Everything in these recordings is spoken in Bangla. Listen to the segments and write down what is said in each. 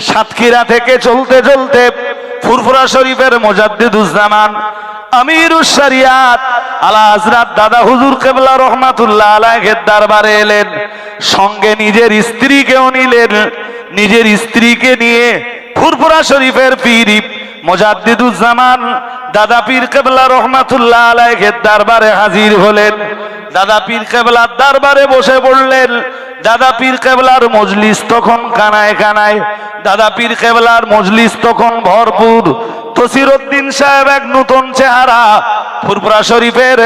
সাতক্ষীরা থেকে চলতে চলতে ফুরফুরা শরীফের মোজাদ্দিদুজ্জামান আমিরুস শরিয়াত দাদা হুজুর এলেন। সঙ্গে নিজের স্ত্রীকেও নিলেন। নিজের স্ত্রীকে নিয়ে ফুরফুরা শরীফের পীর মোজাদ্দিদুজ্জামান দাদা পীর কেবলা রহমাতুল্লাহ আলাইহির দরবারে হাজির হলেন। দাদা পীর কেবলার দরবারে বসে পড়লেন। দাদা পীর কেবলার মজলিস তখন কানায় কানায়। দাদা পীর কেবলার মজলিস তখন ভরপুর। তসিরুদ্দিন সাহেব এক নতুন চেহারা। ফুরপুরা শরীফের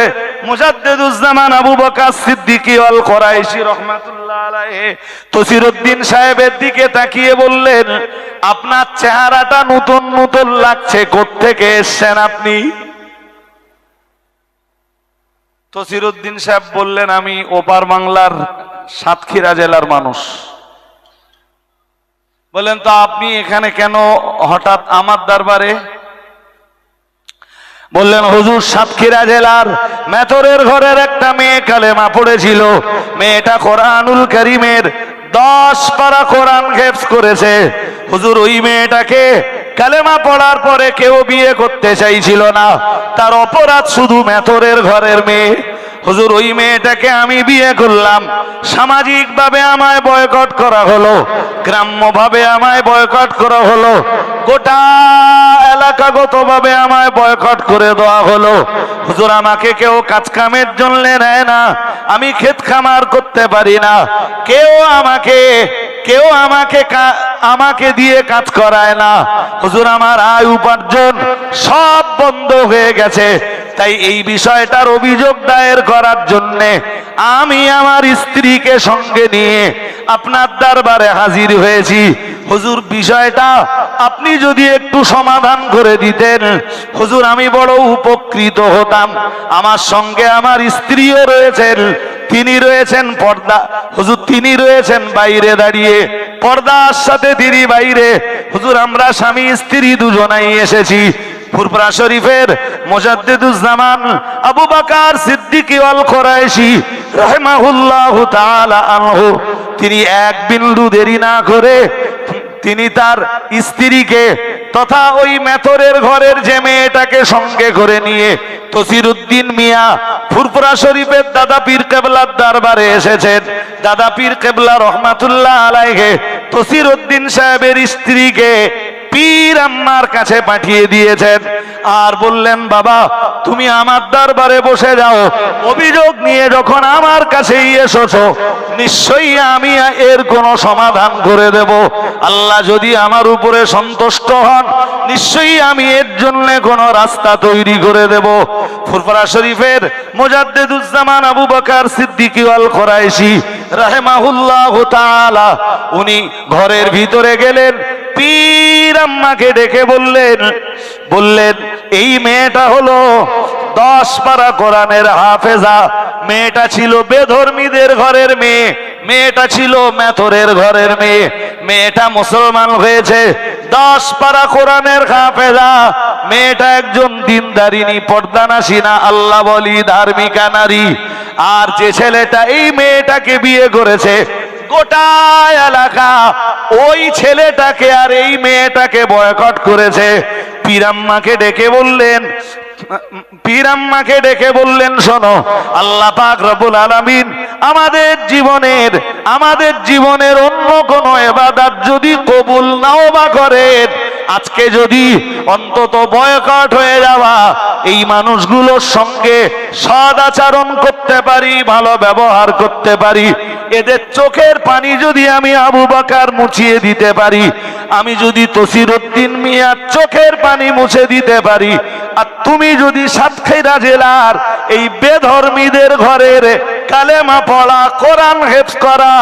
মুজাদ্দিদুজ্জামান আবু বকর সিদ্দিকী আল কোরাইশি রহমাতুল্লাহ আলাইহি তসিরুদ্দিন সাহেবের দিকে তাকিয়ে বললেন, আপনার চেহারাটা নতুন নতুন লাগছে, কোত্থেকে এসেছেন আপনি? তসিরুদ্দিন সাহেব বললেন, আমি ওপার বাংলার সাতক্ষীরা জেলার মানুষ। বললেন, তো আপনি এখানে কেন হঠাৎ আমার দরবারে বললেন, হুজুর, সাতক্ষীরা জেলার মেথরের ঘরের একটা মেয়ে কালেমা পড়েছিল। মেয়েটা কোরআনুল করিমের দশ পারা কোরআন গেপস করেছে। হুজুর, ওই মেয়েটাকে কালেমা পড়ার পরে কেউ বিয়ে করতে চাইছিল না। তার অপরাধ শুধু মেথরের ঘরের মেয়ে। হুজুর, ওই মেয়েটাকে আমি বিয়ে করলাম। সামাজিক ভাবে আমায় বয়কট করা হলো। গ্রাম্য ভাবে আমায় বয়কট করা হলো। গোটা এলাকাগত ভাবে আমায় বয়কট করে দেওয়া হলো। হুজুর, আমাকে কেউ কাজ কামের জন্য নেয় না। আমি ক্ষেত খামার করতে পারি না। কেউ আমাকে কেউ আমাকে আমাকে দিয়ে কাজ করায় না। হুজুর, আমার আয় উপার্জন সব বন্ধ হয়ে গেছে। তাই এই বিষয়টার অভিযোগ দায়ের করার জন্যে আমি আমার স্ত্রীকে সঙ্গে নিয়ে আপনার দরবারে হাজির হয়েছি। হুজুর, বিষয়টা আপনি যদি একটু সমাধান করে দিতেন। হুজুর, আমি বড় উপকৃত হতাম। আমার সঙ্গে আমার স্ত্রীও রয়েছেন, তিনি রয়েছেন পর্দা, হুজুর, তিনি রয়েছেন বাইরে দাঁড়িয়ে। পর্দার সাথে তিনি বাইরে। হুজুর, আমরা স্বামী স্ত্রী দুজনাই এসেছি। ফুরফুরা শরীফের মুজাদ্দিদুজ্জামান আবু বাকার সিদ্দিকী আল কোরাইশি রাহিমাহুল্লাহ আনহু। তিনি এক বিন্দু দেরি না করে তিনি তার স্ত্রীকে তথা ওই মেথরের ঘরের যে মেয়েটাকে সঙ্গে করে নিয়ে তসিরুদ্দিন মিয়া ফুরফুরা শরীফের দাদা পীর কেবলার দরবারে এসেছেন। দাদা পীর কেবলা রহমাতুল্লাহ আলাইহে তসিরুদ্দিন সাহেবের স্ত্রীকে পীর আম্মার কাছে পাঠিয়ে দিয়েছেন। আর বললেন, বাবা, তুমি আমার দরবারে বসে যাও। অভিযোগ নিয়ে যখন আমার কাছেই এসেছ, নিশ্চয়ই আমি এর কোনো সমাধান করে দেব। আল্লাহ যদি আমার উপরে সন্তুষ্ট হন, নিশ্চয়ই আমি এর জন্য কোনো রাস্তা তৈরি করে দেব। ফুরফুরা শরীফের মুজাদ্দিদুজ্জামান আবু বকর সিদ্দিকী আল কোরাইশি রাহেমাহুল্লাহ উনি ঘরের ভিতরে গেলেন। আম্মাকে ডেকে বললেন বললেন, এই মেয়েটা হলো দশ পারা কোরআনের হাফেজা। মেয়েটা ছিল বেধর্মীদের ঘরের মেয়ে, মেয়েটা ছিল মেথরের ঘরের মেয়ে। মেয়েটা মুসলমান হয়েছে, দশ পারা কোরআনের হাফেজা। মেয়েটা একজন দিনদারিনী, পর্দানাসীনা আল্লাহ বলি ধার্মিকা নারী। আর যে ছেলেটা এই মেয়েটাকে বিয়ে করেছে গোটা এলাকা ওই ছেলেটাকে আর এই মেয়েটাকে বয়কট করেছে। পিরাম্মাকে ডেকে বললেন পীরাম্মাকে ডেকে বললেন, শোনো, আল্লাহ পাক রব্বুল আলামিন আমাদের জীবনের আমাদের জীবনের অন্য কোনো এবাদাত যদি কবুল নাও বা করেন আজকে যদি অন্তত বয়কট হয়ে যাওয়া এই মানুষগুলোর সঙ্গে সদ আচরণ করতে পারি, ভালো ব্যবহার করতে পারি, এদের চোখের পানি যদি আমি আবু বাকার মুছিয়ে দিতে পারি, আমি যদি তসিরুদ্দিন মিয়ার চোখের পানি মুছে দিতে পারি, আর তুমি যদি সাতক্ষীরা জেলার এই বেধর্মীদের ঘরের কালেমা পড়া, কোরআন হেফ করা,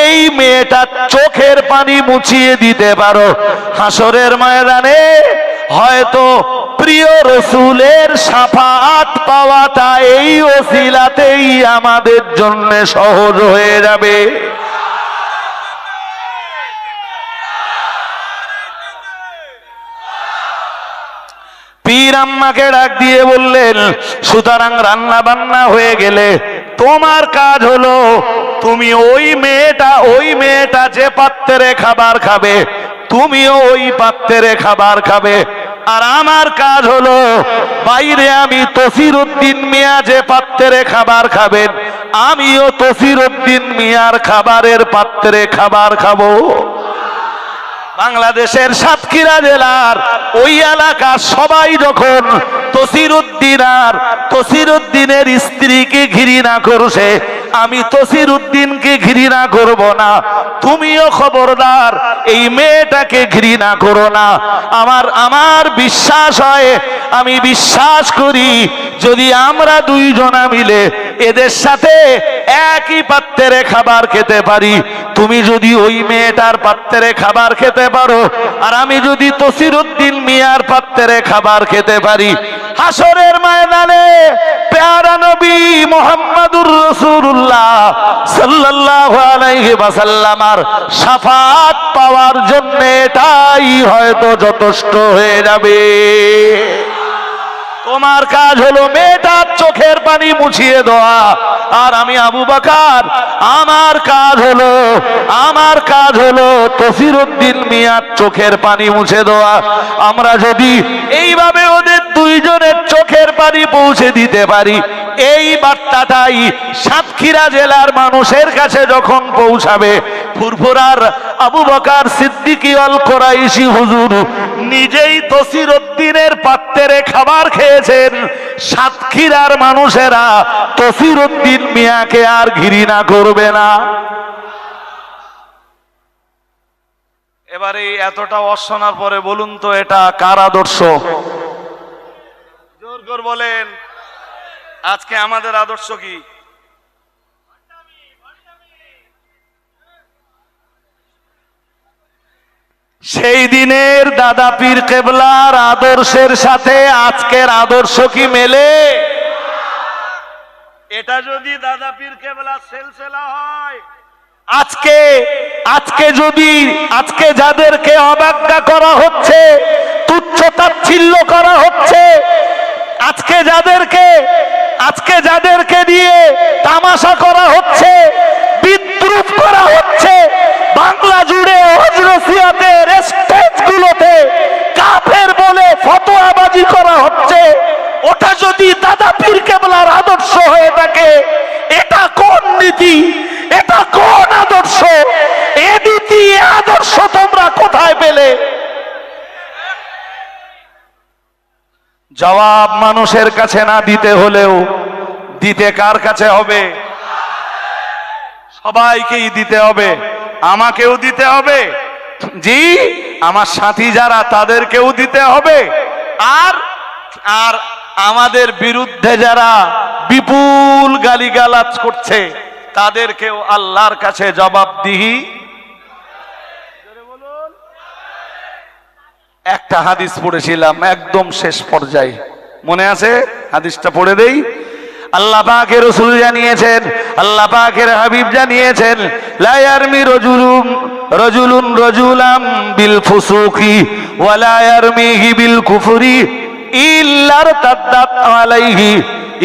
এই মেয়েটা চোখের পানি মুছিয়ে দিতে পারো। হাসরের ময়দানে হয়তো প্রিয় রসুলের সাফাত পাওয়াটা এই ওসিলাতেই আমাদের জন্য সহজ হয়ে যাবে। পীর আম্মাকে ডাক দিয়ে বললেন, সুতরাং রান্না বান্না হয়ে গেলে তোমার কাজ হলো, তুমি ওই মেয়েটা ওই মেয়েটা যে পাত্রে খাবার খাবে, তুমিও ওই পাত্রে খাবার খাবে। আর আমার কাজ হলো, বাইরে আমি তফির উদ্দিন মিয়া যে পাত্রে খাবার খাবেন, আমিও তফির উদ্দিন মিয়ার খাবারের পাত্রে খাবার খাব। বাংলাদেশের সাতক্ষীরা জেলার ওই এলাকার সবাই যখন তসির উদ্দিন আর তসির উদ্দিনের স্ত্রীকে ঘৃণা করছে, আমি তসির উদ্দিনকে ঘৃণা করব না। তুমিও খবরদার, এই মেয়েটাকে ঘৃণা করো না। আমার আমার বিশ্বাস হয়, আমি বিশ্বাস করি, যদি আমরা দুইজনা মিলে এদের সাথে একই পাত্রে খাবার খেতে পারি। তুমি যদি ওই মেয়েটার পাত্রে খাবার খেতে পারো, আর আমি যদি তসির উদ্দিন মিয়ার পাত্রে খাবার খেতে পারি। হাসরের ময়দানে প্যারা নবী মোহাম্মদুর রসুল্লাহ সাল্লাল্লাহু আলাইহি শাফাত পাওয়ার জন্য এটাই হয়তো যথেষ্ট হয়ে যাবে। তোমার কাজ হলো মেয়েটার চোখের পানি মুছিয়ে দেওয়া। আর আমি আবু বাকার, আমার কাজ হলো, আমার কাজ হলো তফির উদ্দিন মিয়ার চোখের পানি মুছে দেওয়া। আমরা যদি এইভাবে ওদের পানি পৌঁছে দিতে পারি। এই বার্তাটাই সাতক্ষীরা জেলার মানুষের কাছে যখন পৌঁছাবে, ফুরফুরার আবু বকার সিদ্দিকি অল কোরাইশি হুজুর নিজেই তসির উদ্দিনের পাত্রে খাবার খেয়েছেন। সাতক্ষীরার মানুষেরা তসির উদ্দিন মিয়াকে আর ঘৃণা করবে না। এবারে এতটা অশোনার পরে বলুন তো এটা কার আদর্শ? জোর বলেন আজকে আমাদের আদর্শ কি? সেই দিনের দাদা পীর কেবলার আদর্শের সাথে আজকের আদর্শ কি মেলে? এটা যদি দাদা পীর কেবলা সেলসেলা হয়। আজকে আজকে যদি আজকে যাদেরকে অবজ্ঞা করা হচ্ছে তুচ্ছ তাচ্ছিল্য করা হচ্ছে আজকে যাদেরকে আজকে যাদেরকে দিয়ে তামাশা করা হচ্ছে, বিদ্রুপ করা হচ্ছে, বাংলা জুড়ে হজরসিয়াতের স্টেজগুলোতে কাফের বলে ফতোয়াবাজি করা হচ্ছে। ওটা যদি দাদা পীর কেবলার আদর্শ হয়ে থাকে, এটা কোন নীতি? এটা কোন আদর্শ? এ নীতি আদর্শ তোমরা কোথায় পেলে? জবাব মানুষের কাছে না দিতে হলেও দিতে কার কাছে হবে? সবাইকেই দিতে হবে। আমাকেও দিতে হবে। জি, আমার সাথী যারা, তাদেরকেও দিতে হবে। আর আর আমাদের বিরুদ্ধে যারা বিপুল গালিগালাজ করছে, তাদেরকেও আল্লাহর কাছে জবাবদিহি একটা হাদিস পড়েছিলাম একদম শেষ পর্যায়ে। মনে আছে? হাদিসটা পড়ে দেই। আল্লাহ পাকের রসুল জানিয়েছেন, আল্লাহ পাকের হাবিব জানিয়েছেন লায়ারমি রজুলুম, রজুলুন রজুলাম বিল ফুসুকি ওয়ালা ইয়ারমিহি বিল কুফরি ইল্লার তাদ্দাত আলাইহি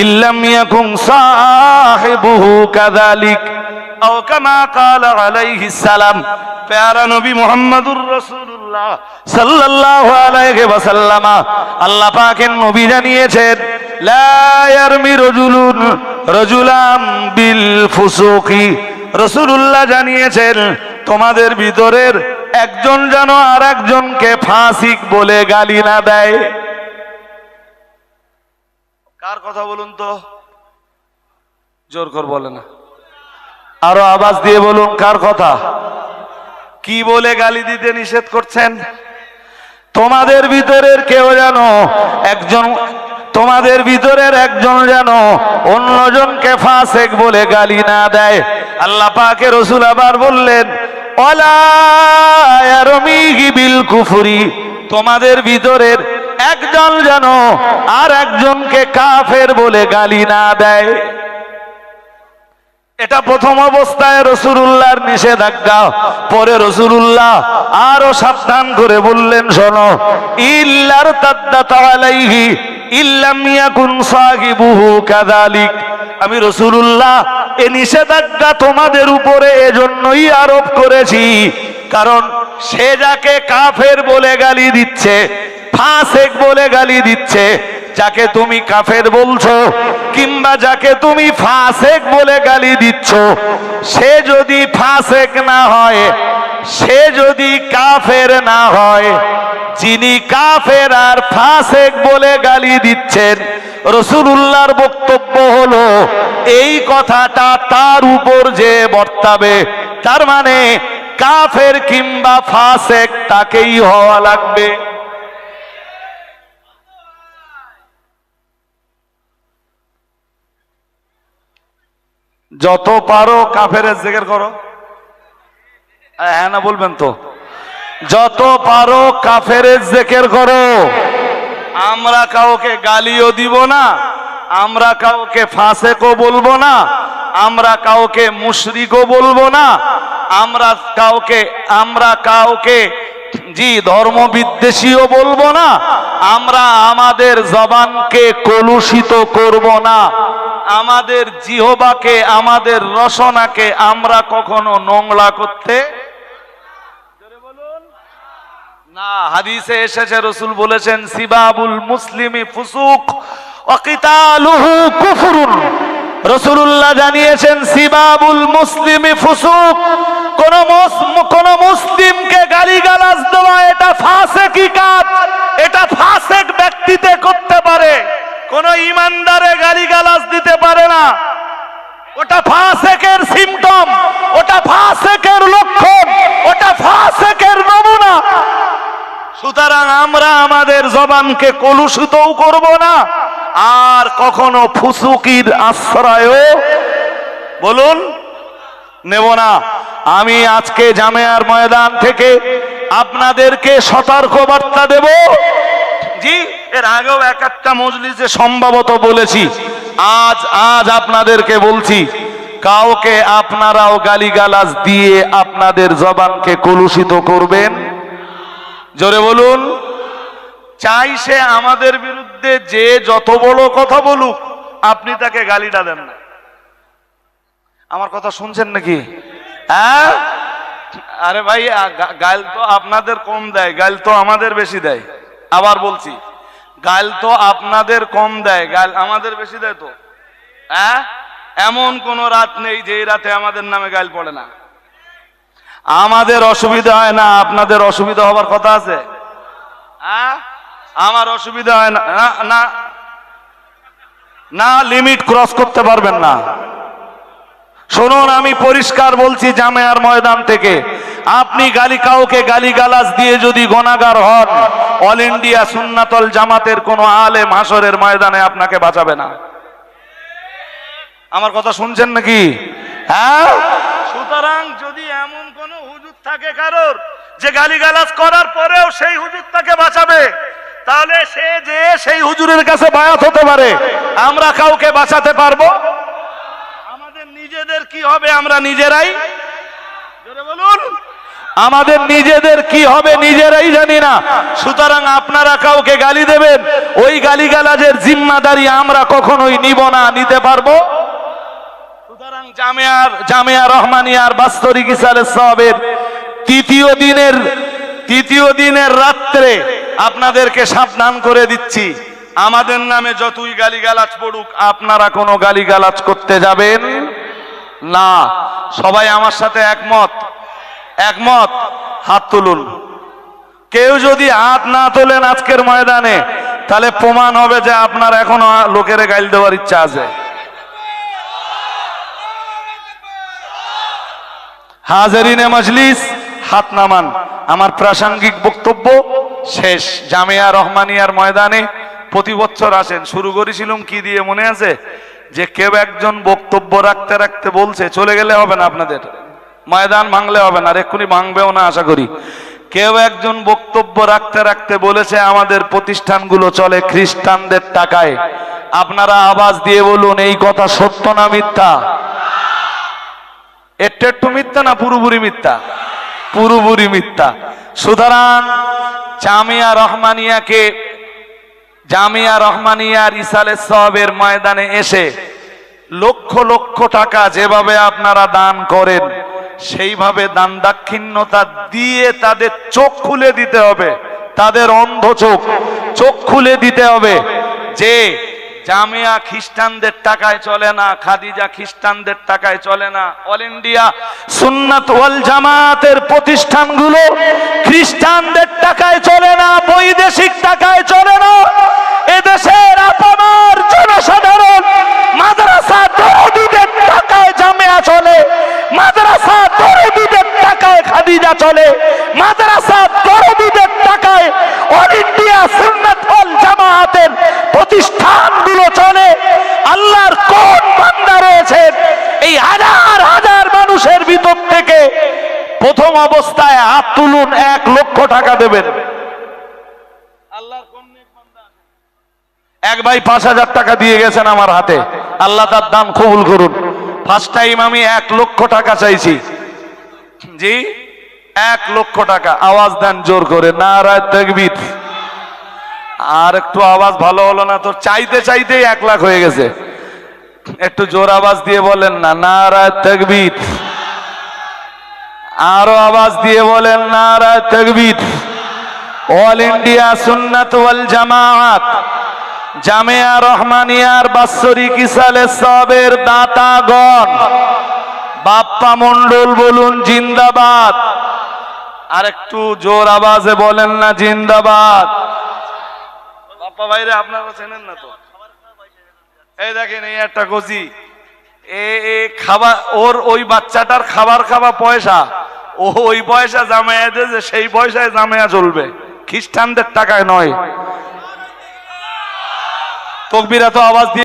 ইল্লাম ইয়াকুম সাহিবুহু কাযালিক। জানিয়েছেন তোমাদের ভিতরের একজন যেন আর একজনকে ফাসিক বলে গালি না দেয়। কার কথা বলুন তো? জোর কর বলে না। আরও আওয়াজ দিয়ে বলুন, কার কথা? কি বলে গালি দিতে নিষেধ করছেন? তোমাদের ভিতরের কেউ যেন একজন, তোমাদের ভিতরের একজন যেন অন্যজনকে ফাসেক বলে গালি না দেয়। আল্লাহ পাকে রসুল আবার বললেন বিল কুফরি। তোমাদের ভিতরের একজন যেন আর একজনকে কাফের বলে গালি না দেয়। এটা প্রথম অবস্থায় রসুল্লাহর নিষেধাজ্ঞা। পরে রসুল্লাহ আরও সাবধান করে বললেন, শোনো, ইল্লার কাযালিক। আমি রসুল্লাহ এ নিষেধাজ্ঞা তোমাদের উপরে এজন্যই আরোপ করেছি। কারণ সে যাকে কাফের বলে গালি দিচ্ছে, ফাসেক বলে গালি দিচ্ছে যাকে তুমি কাফের বলছো, কিংবা যাকে তুমি ফাসেক বলে গালি দিচ্ছ, সে যদি ফাসেক না হয়, সে যদি কাফের না হয়, যিনি কাফের আর ফাসেক বলে গালি দিচ্ছেন, রসুলুল্লাহর বক্তব্য হলো, এই কথাটা তার উপর যে বর্তাবে, তার মানে কাফের কিংবা ফাসেক তাকেই হওয়া লাগবে। যত পারো কাফের জিকির করো। হ্যাঁ না, বলবেন তো। যত পারো কাফের জেকের করো। আমরা কাউকে গালিও দিব না, আমরা কাউকে ফাঁসেকও বলব না, আমরা কাউকে মুশরিকও বলব না, আমরা কাউকে আমরা কাউকে জি ধর্ম বিদ্বেষীও বলব না, আমরা আমাদের জবানকে কলুষিত করব না। আমাদের জিহবাকে আমাদের রসনাকে আমরা কখনো নোংলা করতে না। হাদিসে এসেছে রসুল বলেছেন সিবাবুল মুসলিমি ফুসুক অকিতালুহু কুফরুন। রসুল্লাহ জানিয়েছেন সিবাবুল মুসলিমি ফুসুক কোন কোন মুসলিমকে গালিগালাজ দেওয়া এটা ফাসেকি কাজ এটা ফাসেক ব্যক্তিতে করতে পারে। কোন ইমানদারে গালিগালাজ দিতে পারে না। ওটা ফাসেকের সিমটম ওটা ফাসেকের লক্ষণ, ওটা ফাসেকের নমুনা। সুতরাং আমরা আমাদের জবানকে কলুষিতও করব না, আর কখনো ফুসুকির আশ্রয়ও বলুন নেব না। আমি আজকে জামেয়ার ময়দান থেকে আপনাদেরকে সতর্ক বার্তা দেব। জি। এর আগেও এক একটা মজলিসে সম্ভবত বলেছি, আজ আজ আপনাদেরকে বলছি, কাউকে আপনারাও গালিগালাজ দিয়ে আপনাদের জবানকে কলুষিত করবেন। জোরে বলুন, চাই সে আমাদের বিরুদ্ধে যে যত বড় কথা বলুক, আপনি তাকে গালিটা দেন না। আমার কথা শুনছেন নাকি? হ্যাঁ? আরে ভাই গাল তো আপনাদের কম দেয়, গাল তো আমাদের বেশি দেয়। আবার বলছি গাল তো আপনাদের কম দেয়, গাল আমাদের বেশি দেয় তো। হ্যাঁ? এমন কোন রাত নেই যে রাতে আমাদের নামে গাল পড়ে না। আমাদের অসুবিধা হয় না, আপনাদের অসুবিধা হবার কথা আছে? হ্যাঁ? আমার অসুবিধা হয় না না লিমিট ক্রস করতে পারবেন না। শুনুন, আমি পরিষ্কার বলছি জামেয়ার ময়দান থেকে। আপনি গালি কাউকে গালি গালাজ দিয়ে যদি গনাগার হন, অল ইন্ডিয়া সুন্নাতল জামাতের কোন আলেম হাসরের ময়দানে আপনাকে বাঁচাবে না। আমার কথা শুনছেন নাকি? হ্যাঁ? সুতরাং যদি এমন কোন হুজুর থাকে কারোর, যে গালিগালাজ করার পরেও সেই হুজুর তাকে বাঁচাবে, তাহলে সে যে সেই হুজুরের কাছে বায়াত হতে পারে, আমরা কাউকে বাঁচাতে পারব? কি হবে আমরা নিজেরাই? বলুন। আমাদের নিজেদের কি হবে নিজেরাই জানি না। সুতরাং আপনারা কাউকে গালি দেবেন, ওই গালিগালাজের জিম্মাদারি আমরা কখনোই নিব না, নিতে পারব। সুতরাং জামিয়ার, জামিয়া রহমানিয়ার বাস্তরিক ইসালে সবের তৃতীয় দিনের তৃতীয় দিনের রাত্রে আপনাদেরকে সাবধান করে দিচ্ছি। আমাদের নামে যতই গালিগালাজ পড়ুক, আপনারা কোনো গালিগালাজ করতে যাবেন। না, সবাই আমার সাথে একমত। একমত? হাত তুলুন। কেউ যদি হাত না তোলেন আজকের ময়দানে, তাহলে প্রমাণ হবে যে আপনার এখনও লোকের গাইল দেওয়ার ইচ্ছা আছে। হাজারিনে মজলিস, হাত নামান। আমার প্রাসঙ্গিক বক্তব্য শেষ। জামিয়া রহমানিয়ার ময়দানে প্রতি বছর আসেন। শুরু করেছিলাম কি দিয়ে মনে আছে? যে কেউ একজন বক্তব্য রাখতে রাখতে বলছে, চলে গেলে হবে না আপনাদের। ময়দান ভাঙলে হবে না, আর এক্ষুনি ভাঙবেও না, আশা করি। কেউ একজন বক্তব্য রাখতে রাখতে বলেছে, আমাদের প্রতিষ্ঠানগুলো চলে খ্রিস্টানদের টাকায়। আপনারা আওয়াজ দিয়ে বলুন, এই কথা সত্য না মিথ্যা? একটু একটু মিথ্যা না, পুরোপুরি মিথ্যা? পুরোপুরি মিথ্যা। সুতরাং জামিয়া রহমানিয়াকে জামিয়া রহমানিয়ার ইসালে সবের ময়দানে এসে লক্ষ লক্ষ টাকা যেভাবে আপনারা দান করেন, সেইভাবে দান দাক্ষিণ্যতা দিয়ে তাদের চোখ খুলে দিতে হবে, তাদের অন্ধ চোখ চোখ খুলে দিতে হবে যে জামিয়া খ্রিস্টানদের টাকায় চলে না, খাদিজা খ্রিস্টানদের টাকায় চলে না, অল ইন্ডিয়া সুন্নাত জামাতের প্রতিষ্ঠানগুলো খ্রিস্টানদের টাকায় চলে না, বৈদেশিক টাকায় চলে না এদেশের আপনার জনসাধারণ মাদ্রাসা দরদিদের টাকায় জামিয়া চলে মাদ্রাসা দরদিদের টাকায় খাদিজা চলে। মাদ্রাসা দরদিদের টাকায় অল ইন্ডিয়া সুন্নাত ওয়াল জামাতের প্রতিষ্ঠানগুলো চলে। আল্লাহর কোন বান্দা রয়েছে? এই হাজার হাজার মানুষের ভিতর থেকে প্রথম অবস্থায় হাত তুলুন এক লক্ষ টাকা দেবেন? এক ভাই পাঁচ হাজার টাকা দিয়ে গেছেন আমার হাতে। আল্লাহ তার দান কবুল করুন। ফার্স্ট টাইম আমি এক লক্ষ টাকা চাইছি। জি? এক লক্ষ টাকা। আওয়াজ দেন জোর করে, নারায় তেকবির। আর একটু আওয়াজ ভালো হলো না, তো চাইতে চাইতেই এক লাখ হয়ে গেছে। একটু জোর আওয়াজ দিয়ে বলেন না, নারায় তেকবির। আরও আওয়াজ দিয়ে বলেন, নারায় তেকবির। অল ইন্ডিয়া সুন্নাত ওয়াল জামাত জামিয়া রহমানিয়ার বাৎসরিক ইসালে সবের দাতাগণ, বাপ্পা মন্ডল বলুন, জিন্দাবাদ। আর একটু জোর আওয়াজে বলেন না, জিন্দাবাদ। বাপ্পা ভাইরে, আপনারা চেনেন না তো? এই দেখেন, এই একটা কচি। এ খাবার, ওর ওই বাচ্চাটার খাবার খাওয়া পয়সা। ও ওই পয়সা জামাইয়া যে সেই পয়সায় জামাইয়া চলবে। খ্রিস্টানদের টাকায় নয়। তকবিরা তো আওয়াজ দিয়ে